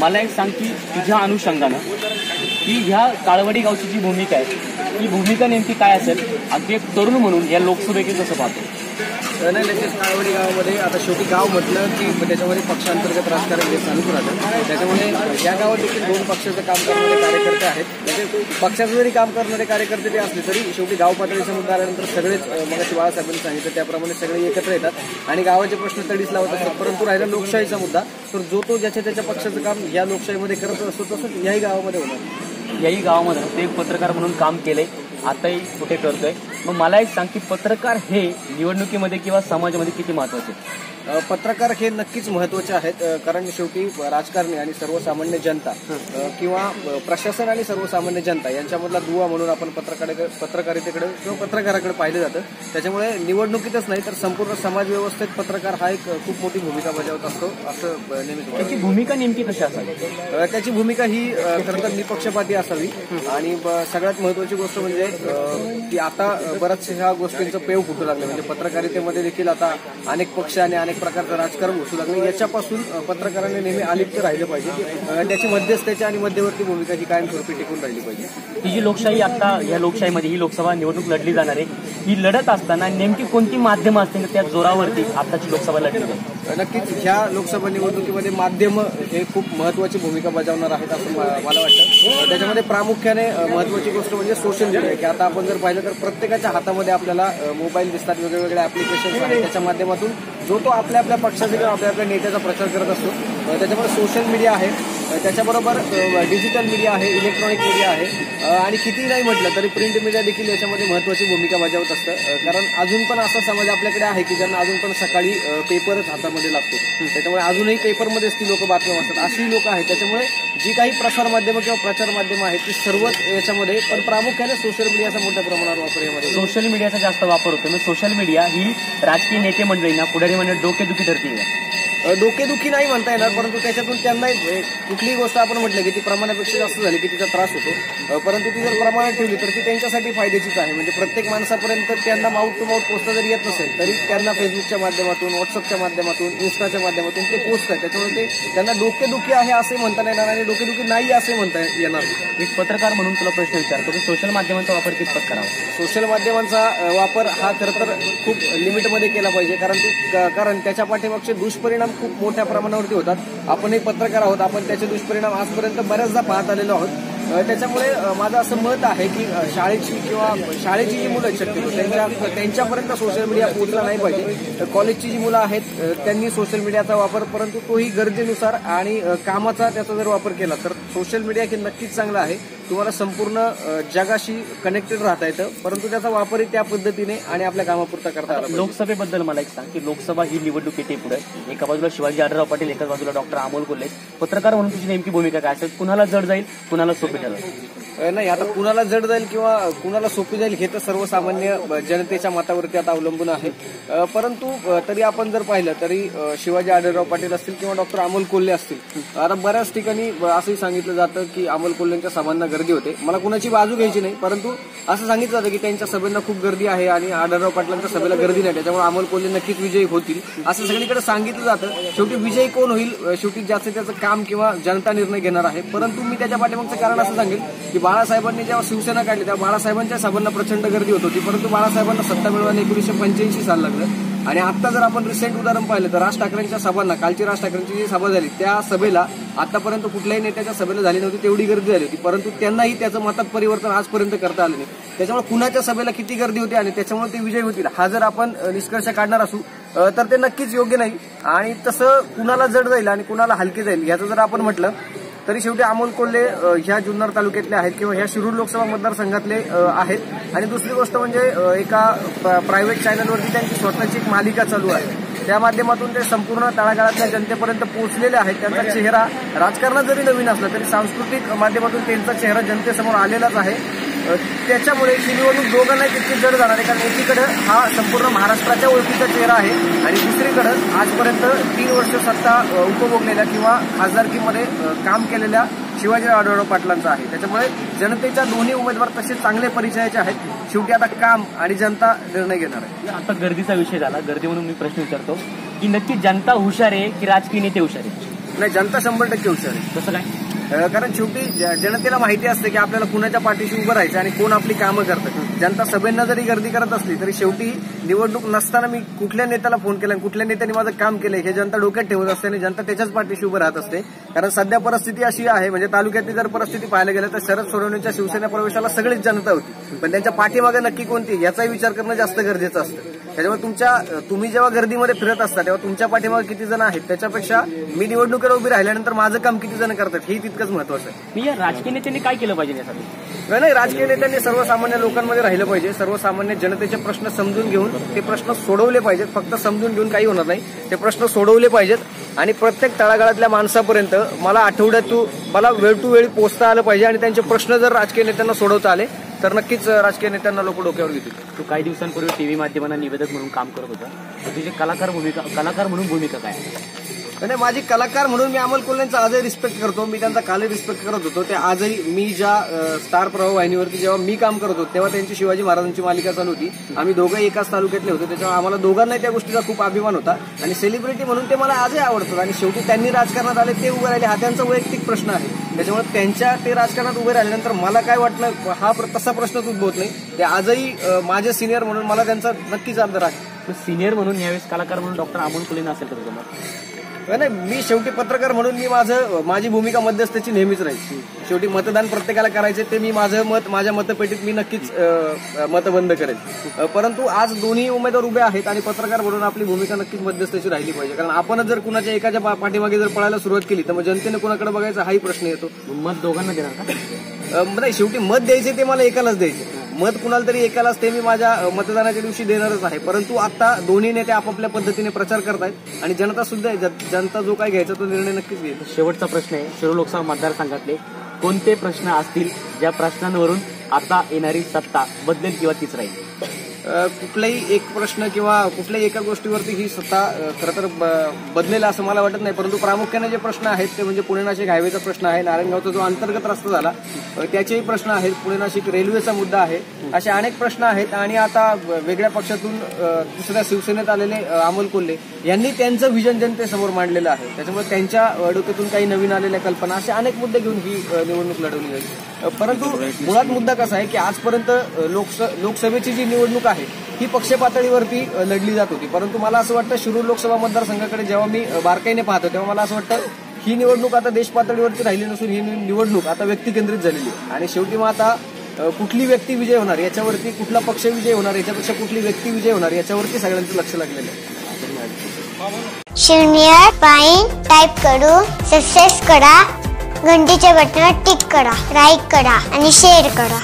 मला एक सांग की तुझ्या अनुषंगानं की ह्या काळवडी गावची जी भूमिका आहे ती भूमिका नेमकी काय असेल? अगदी एक तरुण म्हणून या लोकसभेकडे कसं पाहतो. नाही लगेच काळवडी गावामध्ये आता शेवटी गाव म्हटलं की त्याच्यामध्ये पक्षांतर्गत राजकारण हे चालूच राहतं. त्याच्यामुळे या गावात देखील दोन पक्षाचं काम करणारे कार्यकर्ते आहेत. म्हणजे पक्षाचं जरी काम करणारे कार्यकर्ते ते असले तरी शेवटी गाव पातळीचा मुद्दा आल्यानंतर सगळेच मग बाळासाहेबांनी सांगितलं त्याप्रमाणे सगळे एकत्र येतात. आणि गावाचे प्रश्न तडीच लावत असतात परंतु राहिला लोकशाहीचा मुद्दा. तर जो तो ज्याच्या त्याच्या पक्षाचं काम या लोकशाहीमध्ये करत असतो तसंच याही गावामध्ये होणार. याही गावामध्ये ते एक पत्रकार म्हणून काम केलंय. आताही कुठे करतोय? मग मला एक सांग की पत्रकार हे निवडणुकीमध्ये किंवा समाजामध्ये किती महत्त्वाचे पत्रकार हे नक्कीच महत्त्वाचे आहेत कारण शेवटी राजकारणी आणि सर्वसामान्य जनता किंवा प्रशासन आणि सर्वसामान्य जनता यांच्यामधला दुवा म्हणून आपण पत्रकारितेकडे किंवा पत्रकाराकडे पाहिलं जातं. त्याच्यामुळे निवडणुकीतच नाही तर संपूर्ण समाज व्यवस्थेत पत्रकार हा एक खूप मोठी भूमिका बजावत असतो असं नेहमीच. त्याची भूमिका नेमकी कशी असावी? त्याची भूमिका ही खरं तर निपक्षपाती असावी. आणि सगळ्यात महत्वाची गोष्ट म्हणजे की आता बऱ्याचशा ह्या गोष्टींचं पेव फुटू लागलं. म्हणजे पत्रकारितेमध्ये देखील आता अनेक पक्ष आणि अनेक प्रकारचं राजकारण घुसू लागलं याच्यापासून पत्रकारांनी नेहमी अलिप्त राहिलं पाहिजे. त्याची मध्यस्थाची आणि मध्यवर्ती भूमिका ही कायमस्वरूपी टिकून राहिली पाहिजे. ही जी लोकशाही आता या लोकशाहीमध्ये ही लोकसभा निवडणूक लढली जाणार आहे ही लढत असताना नेमकी कोणती माध्यमं असतील त्या जोरावरती आताची लोकसभा लढली जाईल? नक्कीच ह्या लोकसभा निवडणुकीमध्ये माध्यम हे खूप महत्वाची भूमिका बजावणार आहेत असं मला वाटतं. त्याच्यामध्ये प्रामुख्याने महत्वाची गोष्ट म्हणजे सोशल मीडिया की आता आपण जर पाहिलं तर प्रत्येकाच्या हातामध्ये आपल्याला मोबाईल दिसतात वेगवेगळ्या वेगळे ऍप्लिकेशन्स आहेत. त्याच्या माध्यमातून जो तो आपल्या आपल्या पक्षाचा किंवा आपल्या आपल्या नेत्याचा प्रचार करत असतो. त्याच्यामुळे सोशल मीडिया आहे. त्याच्याबरोबर डिजिटल मीडिया आहे इलेक्ट्रॉनिक मीडिया आहे. आणि कितीही नाही म्हटलं तरी प्रिंट मीडिया देखील याच्यामध्ये महत्वाची भूमिका बजावत असतं. कारण अजून पण असा समाज आपल्याकडे आहे की ज्यांना अजून पण सकाळी पेपरच हातामध्ये लागतो. त्याच्यामुळे अजूनही पेपरमध्येच ती लोक बातम्या वाचतात. अशीही लोक आहेत. त्याच्यामुळे जी काही प्रसार माध्यमं किंवा प्रचार माध्यमं आहेत ती सर्वच याच्यामध्ये पण प्रामुख्याने सोशल मीडियाचा मोठ्या प्रमाणावर वापर यामध्ये सोशल मीडियाचा जास्त वापर होतो. मग सोशल मीडिया ही राजकीय नेते मंडळींना पुढारी मंडळ डोकेदुखी ठरते डोकेदुखी नाही म्हणता येणार परंतु त्याच्यातून त्यांना कुठलीही गोष्ट आपण म्हटलं की ती प्रमाणापेक्षा जास्त झाली की तिचा त्रास होतो. परंतु ती जर प्रमाणात ठेवली तर ती त्यांच्यासाठी फायद्याचीच आहे. म्हणजे प्रत्येक माणसापर्यंत त्यांना माउथ टू माउथ पोचता जरी येत नसेल तरी त्यांना फेसबुकच्या माध्यमातून व्हॉट्सअपच्या माध्यमातून इन्स्टाच्या माध्यमातून ते पोचतात त्याच्यामुळे ते त्यांना डोकेदुखी आहे असे म्हणता येणार आणि डोकेदुखी नाही असे म्हणता येणार. एक पत्रकार म्हणून तुला प्रश्न विचारतो की सोशल माध्यमांचा वापर कितपत करावा? सोशल माध्यमांचा वापर हा खरं तर खूप लिमिटमध्ये केला पाहिजे कारण कारण त्याच्या पाठीमागचे दुष्परिणाम खूप मोठ्या प्रमाणावरती होतात. आपण एक पत्रकार आहोत आपण त्याचे दुष्परिणाम आजपर्यंत बऱ्याचदा पाहत आलेलो आहोत. त्याच्यामुळे माझं असं मत आहे की शाळेची किंवा शाळेची जी मुलं शक्यतो त्यांच्या त्यांच्यापर्यंत सोशल मीडिया पोहोचला नाही पाहिजे. तर कॉलेजची जी मुलं आहेत त्यांनी सोशल मीडियाचा वापर परंतु तोही गरजेनुसार आणि कामाचा त्याचा जर वापर केला तर सोशल मीडिया हे नक्कीच चांगलं आहे. तुम्हाला संपूर्ण जगाशी कनेक्टेड राहता येतं परंतु त्याचा वापरही त्या पद्धतीने आणि आपल्या कामापुरता करता आला. लोकसभेबद्दल मला एक सांग की लोकसभा ही निवडणूक येते पुढे. एका बाजूला शिवाजी आढळराव पाटील एका बाजूला डॉक्टर अमोल कोल्हे पत्रकार म्हणून तुझी नेमकी भूमिका काय? असेल कुणाला जड जाईल कुणाला सोपी ठरेल अ, नाही आता कुणाला जड जाईल किंवा कुणाला सोपी जाईल हे तर सर्वसामान्य जनतेच्या मतावरती आता अवलंबून आहे. परंतु तरी आपण जर पाहिलं तरी शिवाजी आढळराव पाटील असतील किंवा डॉक्टर अमोल कोल्हे असतील. आता बऱ्याच ठिकाणी असंही सांगितलं जातं की अमोल कोल्हेंच्या सभांना गर्दी होते. मला कुणाची बाजू घ्यायची नाही परंतु असं सांगितलं जातं की त्यांच्या सभेला खूप गर्दी आहे आणि आढळराव पाटलांच्या सभेला गर्दी नाही. त्याच्यामुळे अमोल कोल्हे नक्कीच विजयी होतील. असं सगळीकडे सांगितलं जातं. शेवटी विजयी कोण होईल? शेवटी जास्त त्याचं काम किंवा जनता निर्णय घेणार आहे. परंतु मी त्याच्या पाठीमागचं कारण असं सांगेल की बाळासाहेबांनी जेव्हा शिवसेना काढली तेव्हा बाळासाहेबांच्या सभांना प्रचंड गर्दी होत होती. परंतु बाळासाहेबांना सत्ता मिळवायला एकोणीसशे पंच्याऐंशी साल लागलं. आणि आता जर आपण रिसेंट उदाहरण पाहिलं तर राज ठाकरेंच्या सभांना कालची राज ठाकरेंची जी सभा झाली त्या सभेला आतापर्यंत कुठल्याही नेत्याच्या सभेला झाली नव्हती तेवढी गर्दी झाली होती. परंतु त्यांनाही त्याचं मतात परिवर्तन आजपर्यंत करता आलं नाही. त्याच्यामुळे कुणाच्या सभेला किती गर्दी होती आणि त्याच्यामुळे ते विजय होतील हा जर आपण निष्कर्ष काढणार असू तर ते नक्कीच योग्य नाही. आणि तसं कुणाला जड जाईल आणि कुणाला हलके जाईल याचं जर आपण म्हटलं तरी शेवटी अमोल कोल्हे ह्या जुन्नर तालुक्यातले आहेत किंवा ह्या शिरूर लोकसभा मतदारसंघातले आहेत. आणि दुसरी गोष्ट म्हणजे एका प्रायव्हेट चॅनलवरती त्यांची स्वतःची एक मालिका चालू आहे. त्या माध्यमातून ते संपूर्ण तळागाळातल्या जनतेपर्यंत पोहोचलेले आहेत. त्यांचा चेहरा राजकारणात जरी नवीन असला तरी सांस्कृतिक माध्यमातून त्यांचा चेहरा जनतेसमोर आलेलाच आहे. त्याच्यामुळे ही निवडणूक दोघांनाही तितकी जड जाणार आहे कारण एकीकडे हा संपूर्ण महाराष्ट्राच्या ओळखीचा चेहरा आहे आणि दुसरीकडे आजपर्यंत तीन वर्ष सत्ता उपभोगलेल्या किंवा खासदारकीमध्ये काम केलेल्या शिवाजी आढळराव पाटलांचा आहे. त्याच्यामुळे जनतेच्या दोन्ही उमेदवार तसे चांगले परिचयाचे आहेत. शेवटी आता काम आणि जनता निर्णय घेणार आहे. आता गर्दीचा विषय झाला. गर्दी म्हणून मी प्रश्न विचारतो की नक्की जनता हुशार आहे की राजकीय नेते हुशार आहे नाही जनता शंभर टक्के हुशार आहे. कसं काय? कारण शेवटी ज- जनतेला माहिती असते की आपल्याला कुणाच्या पाठीशी उभं राहायचं आणि कोण आपली कामं करतं. जनता सभेंना जरी गर्दी करत असली तरी शेवटी निवडणूक नसताना मी कुठल्या नेत्याला फोन केला आणि कुठल्या नेत्याने माझं काम केलंय हे जनता डोक्यात ठेवत असते आणि जनता त्याच्याच पाठीशी उभं राहत असते. कारण सध्या परिस्थिती अशी आहे म्हणजे तालुक्यातली जर परिस्थिती पाहायला गेलं तर शरद सोडवण्याच्या शिवसेना प्रवेशाला सगळीच जनता होती. पण त्यांच्या पाठीमागे नक्की कोणती याचाही विचार करणं जास्त गरजेचं असतं. त्याच्यामुळे तुमच्या तुम्ही जेव्हा गर्दीमध्ये फिरत असता तेव्हा तुमच्या पाठीमागे किती जण आहेत त्याच्यापेक्षा मी निवडणुकीला उभी राहिल्यानंतर माझं काम किती जण करतात ही तितकं तितकंच महत्वाचं आहे. मी या राजकीय नेत्यांनी काय केलं पाहिजे यासाठी? नाही, राजकीय नेत्यांनी सर्वसामान्य लोकांमध्ये राहिलं पाहिजे. सर्वसामान्य जनतेचे प्रश्न समजून घेऊन ते प्रश्न सोडवले पाहिजेत. फक्त समजून घेऊन काही होणार नाही. ते प्रश्न सोडवले पाहिजेत. आणि प्रत्येक तळागाळातल्या माणसापर्यंत मला आठवड्यातून मला वेळ टू वेळ पोहोचता आलं पाहिजे आणि त्यांचे प्रश्न जर राजकीय नेत्यांना सोडवता आले तर नक्कीच राजकीय नेत्यांना लोक डोक्यावर घेतील. तू काही दिवसांपूर्वी टीव्ही माध्यमांना निवेदक म्हणून काम करत होता. तुझी कलाकार भूमिका कलाकार म्हणून भूमिका काय? म्हणजे माझी कलाकार म्हणून मी अमोल कोल्हेंचा आजही रिस्पेक्ट करतो. मी त्यांचा कालही रिस्पेक्ट करत होतो. ते आजही मी ज्या स्टार प्रवाह वाहिनीवरती जेव्हा मी काम करत होतो तेव्हा त्यांची शिवाजी महाराजांची मालिका चालू होती. आम्ही दोघंही एकाच तालुक्यातले होतो. त्याच्यामुळे आम्हाला दोघांनाही त्या गोष्टीचा खूप अभिमान होता. आणि सेलिब्रिटी म्हणून ते मला आजही आवडतात. आणि शेवटी त्यांनी राजकारणात आले ते उभे राहिले. हा त्यांचा वैयक्तिक प्रश्न आहे. त्याच्यामुळे त्यांच्या ते राजकारणात उभे राहिल्यानंतर मला काय वाटलं हा प्र- तसा प्रश्नच उद्भवत नाही. ते आजही माझे सिनियर म्हणून मला त्यांचा नक्कीच आदर आहे. सिनियर म्हणून यावेळेस कलाकार म्हणून डॉक्टर अमोल कोल्हे असेल का तुम्हाला नाही मी शेवटी पत्रकार म्हणून मी माझं माझी भूमिका मध्यस्थाची नेहमीच राहील. शेवटी मतदान प्रत्येकाला करायचे ते मी माझं मत माझ्या मतपेटीत मी नक्कीच मतबंद करेन अ, परंतु आज दोन्ही उमेदवार उभे आहेत आणि पत्रकार म्हणून आपली भूमिका नक्कीच मध्यस्थाची राहिली पाहिजे. कारण आपणच जर कुणाच्या एकाच्या पाठीमागे जर पळायला सुरुवात केली तर मग जनतेने कुणाकडे बघायचा हाही प्रश्न येतो. मत दोघांना देणार का? नाही शेवटी मत द्यायचे ते मला एकालाच द्यायचे. मत कुणाला तरी एकालाच ते मी माझ्या मतदानाच्या दिवशी देणारच आहे. परंतु आता दोन्ही नेते आपापल्या पद्धतीने प्रचार करतायत आणि जनता सुद्धा ज- जनता जो काय घ्यायचा तो निर्णय नक्कीच घेईल. शेवटचा प्रश्न आहे. शिरूर लोकसभा मतदारसंघातले कोणते प्रश्न असतील? ज्या प्रश्नांवरून आता येणारी सत्ता बदलेल किंवा तीच राहील? कुठलाही एक प्रश्न किंवा कुठल्याही एका गोष्टीवरती ही सत्ता खरं तर ब- बदलेल असं मला वाटत नाही. परंतु प्रामुख्याने जे प्रश्न आहेत ते म्हणजे पुणे नाशिक हायवेचा प्रश्न आहे. नारायणगावचा जो अंतर्गत रस्ता झाला त्याचेही प्रश्न आहेत. पुणे नाशिक रेल्वेचा मुद्दा आहे. असे अनेक प्रश्न आहेत. आणि आता वेगळ्या पक्षातून दुसऱ्या शिवसेनेत आलेले अमोल कोल्हे यांनी त्यांचं विजन जनतेसमोर मांडलेलं आहे. त्याच्यामुळे त्यांच्या डोक्यातून काही नवीन आलेल्या कल्पना असे अनेक मुद्दे घेऊन ही निवडणूक लढवली जाईल. परंतु मुळात मुद्दा कसा आहे की आजपर्यंत लोकस लोकसभेची जी निवडणूक आहे ही पक्ष पातळीवरती लढली जात होती. परंतु मला असं वाटतं शिरूर लोकसभा मतदारसंघाकडे जेव्हा मी बारकाईने पाहतो तेव्हा मला असं वाटतं ही निवडणूक आता देश पातळीवरती राहिली नसून ही निवडणूक आता व्यक्ती केंद्रित झालेली आहे. आणि शेवटी मग आता कुठली व्यक्ती विजय होणार याच्यावरती कुठला पक्ष विजय होणार याच्यापेक्षा कुठली व्यक्ती विजय होणार याच्यावरती सगळ्यांचं लक्ष लागलेलं आहे. शून्य पाईन टाईप करू सक्सेस करा. घंटीच्या बटनावर टिक करा लाईक करा आणि शेअर करा.